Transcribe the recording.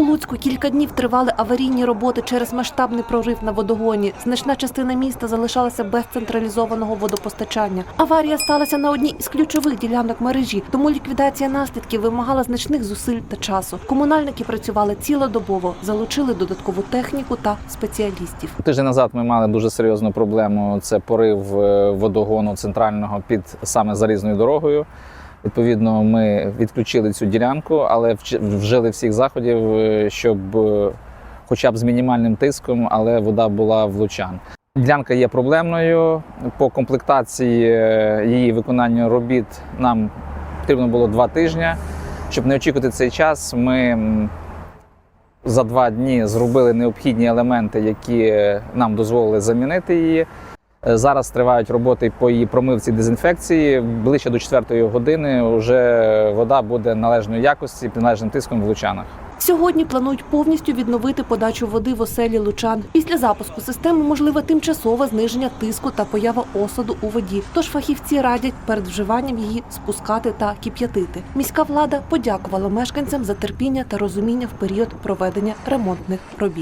У Луцьку кілька днів тривали аварійні роботи через масштабний прорив на водогоні. Значна частина міста залишалася без централізованого водопостачання. Аварія сталася на одній із ключових ділянок мережі, тому ліквідація наслідків вимагала значних зусиль та часу. Комунальники працювали цілодобово, залучили додаткову техніку та спеціалістів. Тиждень назад ми мали дуже серйозну проблему. Це порив е, водогону центрального під саме залізною дорогою. Відповідно, ми відключили цю ділянку, але вжили всіх заходів, е, щоб е, хоча б з мінімальним тиском, але вода була в лучан. Ділянка є проблемною. По комплектації е, її виконання робіт нам потрібно було два тижні. Щоб не очікувати цей час, ми за два дні зробили необхідні елементи, які нам дозволили замінити її. Е, Зараз тривають роботи по її промивці дезінфекції. Ближче до 4 години вже вода буде належної якості під належним тиском в лучанах. Сьогодні планують повністю відновити подачу води в оселі лучан. Після запуску системи можливе тимчасове зниження тиску та поява осаду у воді. Тож фахівці радять перед вживанням її спускати та кип'ятити. Міська влада подякувала мешканцям за терпіння та розуміння в період проведення ремонтних робіт.